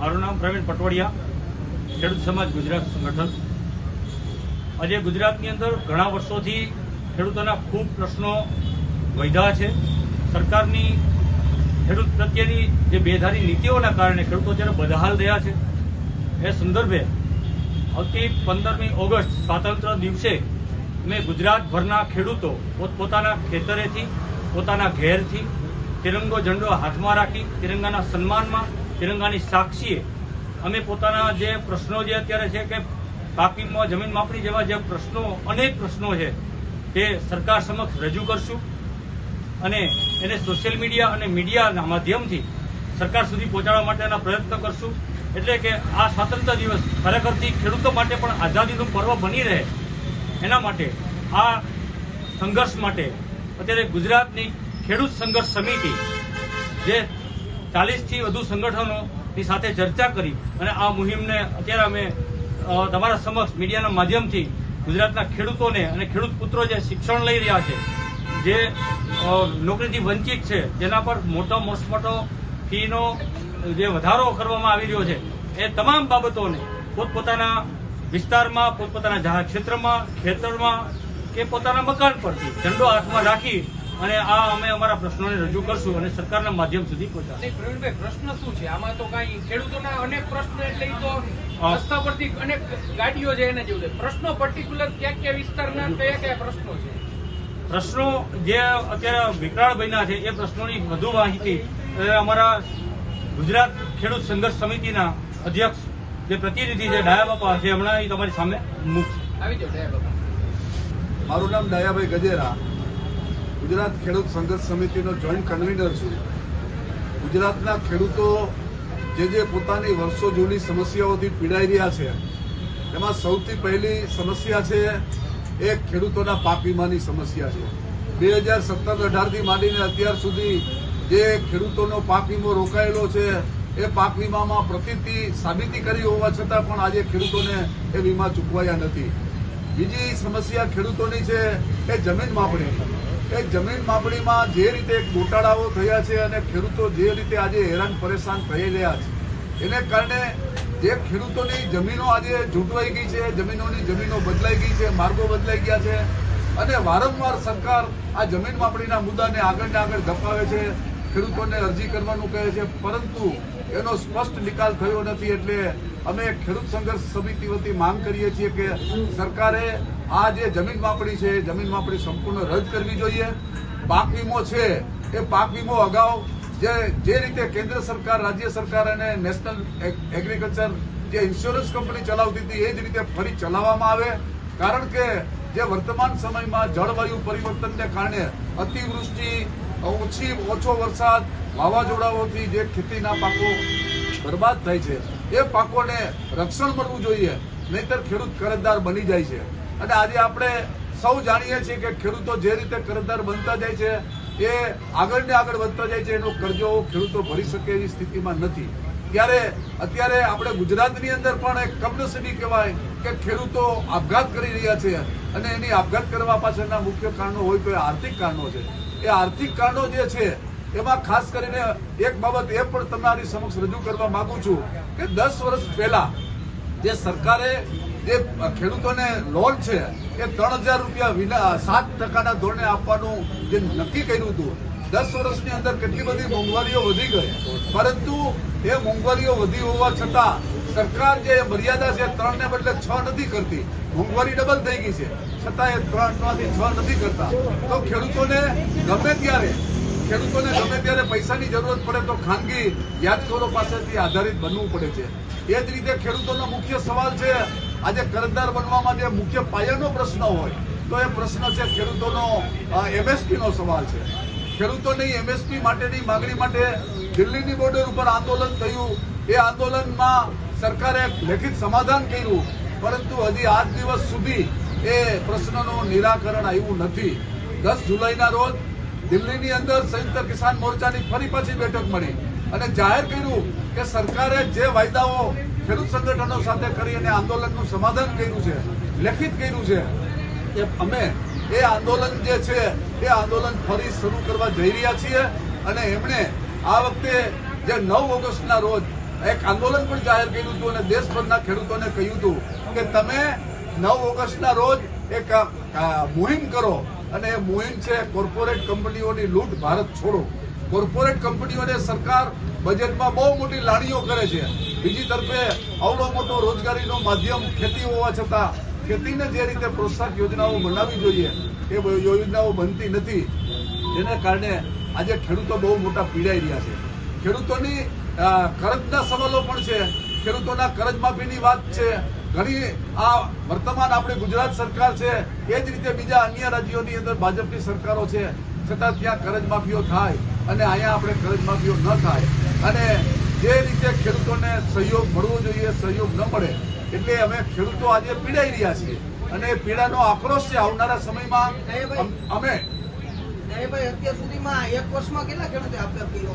મારું નામ પ્રવીણ પટવડિયા, ખેડૂત સમાજ ગુજરાત સંગઠન. આજે ગુજરાતની અંદર ઘણા વર્ષોથી ખેડૂતોના ખૂબ પ્રશ્નો વધ્યા છે. સરકારની ખેડૂત પ્રત્યેની જે બેધારી નીતિઓના કારણે ખેડૂતો જ્યારે બદહાલ રહ્યા છે, એ સંદર્ભે આવતી પંદરમી ઓગસ્ટ સ્વાતંત્ર્ય દિવસે મેં ગુજરાતભરના ખેડૂતો પોતપોતાના ખેતરેથી, પોતાના ઘેરથી તિરંગો ઝંડો હાથમાં રાખી, તિરંગાના સન્માનમાં તિરંગાની સાક્ષીએ અમે પોતાના જે પ્રશ્નો જે અત્યારે છે કે પાકીમાં જમીન માપણી જેવા જે પ્રશ્નો, અનેક પ્રશ્નો છે, તે સરકાર સમક્ષ રજૂ કરશું અને એને સોશિયલ મીડિયા અને મીડિયાના માધ્યમથી સરકાર સુધી પહોંચાડવા માટેના પ્રયત્ન કરશું. એટલે કે આ સ્વાતંત્ર્ય દિવસ ખરેખરથી ખેડૂતો માટે પણ આઝાદીનું પર્વ બની રહે. એના માટે આ સંઘર્ષ માટે અત્યારે ગુજરાતની ખેડૂત સંઘર્ષ સમિતિ જે ચાલીસથી વધુ સંગઠનોની સાથે ચર્ચા કરી અને આ મુહિમને અત્યારે અમે તમારા સમક્ષ મીડિયાના માધ્યમથી ગુજરાતના ખેડૂતોને અને ખેડૂત પુત્રો જે શિક્ષણ લઈ રહ્યા છે, જે નોકરીથી વંચિત છે, જેના પર મોટો મોટો ફીનો જે વધારો કરવામાં આવી રહ્યો છે, એ તમામ બાબતોને પોતપોતાના વિસ્તારમાં, પોતપોતાના ક્ષેત્રમાં, ખેતરમાં કે પોતાના મકાન પરથી ઝંડો હાથમાં રાખી અને આ અમે અમારા પ્રશ્નોને રજૂ કરશું અને સરકારના માધ્યમ સુધી પહોંચાડશું. પ્રવીણભાઈ પ્રશ્ન શું છે? આમાં તો કાંઈ ખેડૂતોના અનેક પ્રશ્નો એટલે ઈ તો રસ્તા પરથી અનેક ગાડીઓ છે એને જેવું છે. પ્રશ્નો પર્ટિક્યુલર ક્યાં ક્યાં વિસ્તારના કયા કયા પ્રશ્નો છે? પ્રશ્નો જે અત્યારે વિકરાળ બન્યા છે એ પ્રશ્નોની વધુ માહિતી અમારા ગુજરાત ખેડૂત સંઘર્ષ સમિતિના અધ્યક્ષ જે પ્રતિનિધિ છે ડાયા બાપા છે હમણાં એ તમારી સામે મૂકશે. આવી જાઓ મારું નામ દયાભાઈ ગજેરા ગુજરાત ખેડૂત સંઘર્ષ સમિતિનો જોઈન્ટ કન્વીનર છું. ગુજરાતના ખેડૂતો જે જે પોતાની વર્ષો જૂની સમસ્યાઓથી પીડાઈ રહ્યા છે, એમાં સૌથી પહેલી સમસ્યા છે, એ ખેડૂતોના પાક વીમાની સમસ્યા છે. બે હજાર સત્તર અઢારથી માંડીને અત્યાર સુધી જે ખેડૂતોનો પાક વીમો રોકાયેલો છે, એ પાક વીમામાં પ્રતિથી સાબિતી કરી હોવા છતાં પણ આજે ખેડૂતોને એ વીમા ચૂકવાયા નથી. બીજી સમસ્યા ખેડૂતોની છે એ જમીન માપણી. એ જમીન માપણીમાં જે રીતે ગોટાળાઓ થયા છે અને ખેડૂતો જે રીતે આજે હેરાન પરેશાન થઈ રહ્યા છે, એને કારણે જે ખેડૂતોની જમીનો આજે જૂંટવાઈ ગઈ છે, જમીનોની જમીનો બદલાઈ ગઈ છે, માર્ગો બદલાઈ ગયા છે અને વારંવાર સરકાર આ જમીન માપણીના મુદ્દાને આગળ ને આગળ ધપાવે છે, ખેડૂતોને અરજી કરવાનું કહે છે. પરંતુ એનો સ્પષ્ટ નિકાલ થયો નથી એટલે અમે ખેડૂત સંઘર્ષ સમિતિ વતી માંગ કરીએ છીએ કે સરકારે આ જે જમીન માપણી છે જમીન માપણી સંપૂર્ણ રદ કરવી જોઈએ. પાક વીમો છે, એ પાક વીમો અગાઉ જે જે રીતે કેન્દ્ર સરકાર, રાજ્ય સરકાર અને નેશનલ એગ્રીકલ્ચર જે ઇન્સ્યોરન્સ કંપની ચલાવતી હતી, એ જ રીતે ફરી ચલાવવામાં આવે. કારણ કે જે વર્તમાન સમયમાં જળવાયુ પરિવર્તનને કારણે અતિવૃષ્ટિ ઓછી ઓછો વરસાદ વાવાઝોડાઓથી જે ખેતીના પાકો બરબાદ થાય છે, એ પાકોને રક્ષણ મળવું જોઈએ, નહીતર ખેડૂત કરજદાર બની જાય છે. અને આજે આપણે સૌ જાણીએ છીએ કે ખેડૂતો જે રીતે કરજદાર બનતા જાય છે, એ આગળ ને આગળ વધતા જાય છે, એનો કરજો ખેડૂતો ભરી શકે એવી સ્થિતિમાં નથી. ત્યારે અત્યારે આપણે ગુજરાતની અંદર પણ એક કમનસીબી કહેવાય કે ખેડૂતો આપઘાત કરી રહ્યા છે અને એની આપઘાત કરવા પાછળના મુખ્ય કારણો હોય તો એ આર્થિક કારણો છે. એ આર્થિક કારણો જે છે, એમાં ખાસ કરીને એક બાબત એ પણ તમારી સમક્ષ રજૂ કરવા માગું છું કે દસ વર્ષ પહેલા જે સરકારે જે ખેડૂતોને લોન છે એ ત્રણ હજાર રૂપિયા વિના સાત ટકાના ધોરણે આપવાનું જે નક્કી કર્યું હતું. દસ વર્ષની અંદર કેટલી બધી મોંઘવારીઓ વધી ગઈ. પરંતુ એ મોંઘવારીઓ વધી હોવા છતાં સરકાર જે મર્યાદા છે ત્રણ ને બદલે છ નથી કરતી. મોંઘવારી ડબલ થઈ ગઈ છે. છતાં એ ત્રણમાંથી છ નથી કરતા. તો ખેડૂતોને ગમે ત્યારે ખેડૂતોને ગમે ત્યારે પૈસાની જરૂરત પડે તો ખાનગી યાદખોરો પાસેથી આધારિત બનવું પડે છે. એ જ રીતે ખેડૂતોનો મુખ્ય સવાલ છે, આજે કરજદાર બનવામાં જે મુખ્ય પાયાનો પ્રશ્ન હોય, તો એ પ્રશ્ન છે ખેડૂતોનો એમએસપીનો સવાલ છે. ખેડૂતોની એમએસપી માટેની માગણી માટે દિલ્હીની બોર્ડર ઉપર આંદોલન થયું. એ આંદોલનમાં સરકારે લેખિત સમાધાન કર્યું, પરંતુ હજી આજ દિવસ સુધી એ પ્રશ્નનું નિરાકરણ આવ્યું નથી. દસ જુલાઈના રોજ દિલ્હીની અંદર સંયુક્ત કિસાન મોરચાની ફરી પાછી બેઠક મળી અને જાહેર કર્યું કે સરકારે જે વાયદાઓ ખેડૂત સંગઠનો સાથે કરી અને આંદોલનનું સમાધાન કર્યું છે, લેખિત કર્યું છે કે અમે એ આંદોલન જે છે, એ આંદોલન ફરી શરૂ કરવા જઈ રહ્યા છીએ અને એમણે આ વખતે જે નવ ઓગસ્ટના રોજ એક આંદોલન પણ જાહેર કર્યું હતું અને દેશભરના ખેડૂતોને કહ્યું હતું કે તમે નવ ઓગસ્ટના રોજ એક મુહિમ કરો અને એ મુહિમ છે કોર્પોરેટ કંપનીઓની લૂંટ ભારત છોડો. કોર્પોરેટ કંપનીઓને સરકાર બજેટમાં બહુ મોટી લાણીઓ કરે છે. બીજી તરફે અવડો મોટો રોજગારીનો માધ્યમ ખેતી હોવા છતાં ખેતીને જે રીતે પ્રોત્સાહક યોજનાઓ બનાવવી જોઈએ, એ યોજનાઓ બનતી નથી. જેને કારણે આજે ખેડૂતો બહુ મોટા પીડાઈ રહ્યા છે. ખેડૂતોની કરજના સવાલો પણ છે. ખેડૂતોના કરજ માફીની વાત છે. ઘણી આ વર્તમાન આપણે ગુજરાત સરકાર છે એ જ રીતે બીજા અન્ય રાજ્યોની અંદર ભાજપની સરકારો છે. છતાં ત્યાં કરજ માફીઓ થાય અને અહીંયા આપણે કરજ માફીઓ ન થાય. અને જે રીતે ખેડૂતોને સહયોગ મળવો જોઈએ સહયોગ ન મળે એટલે અમે ખેડૂતો આજે પીડાઈ રહ્યા છીએ. અને પીડાનો આક્રોશ છે આવનારા સમયમાં. અમે અત્યાર સુધીમાં એક વર્ષમાં કેટલા ખેડૂતો કર્યો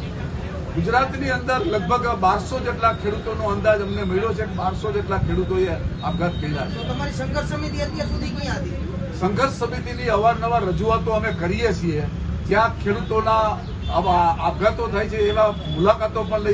ગુજરાતની અંદર લગભગ બારસો જેટલા ખેડૂતોનો અંદાજ અમને મળ્યો છે કે બારસો જેટલા ખેડૂતોએ આપઘાત કર્યા છે. તમારી સંઘર્ષ સમિતિ અત્યાર સુધી ક્યાં હતી? સંઘર્ષ સમિતિની અવારનવાર રજૂઆતો અમે કરીએ છીએ. જ્યાં ખેડૂતોના આપઘાતો થાય છે એવા મુલાકાતો પણ લઈએ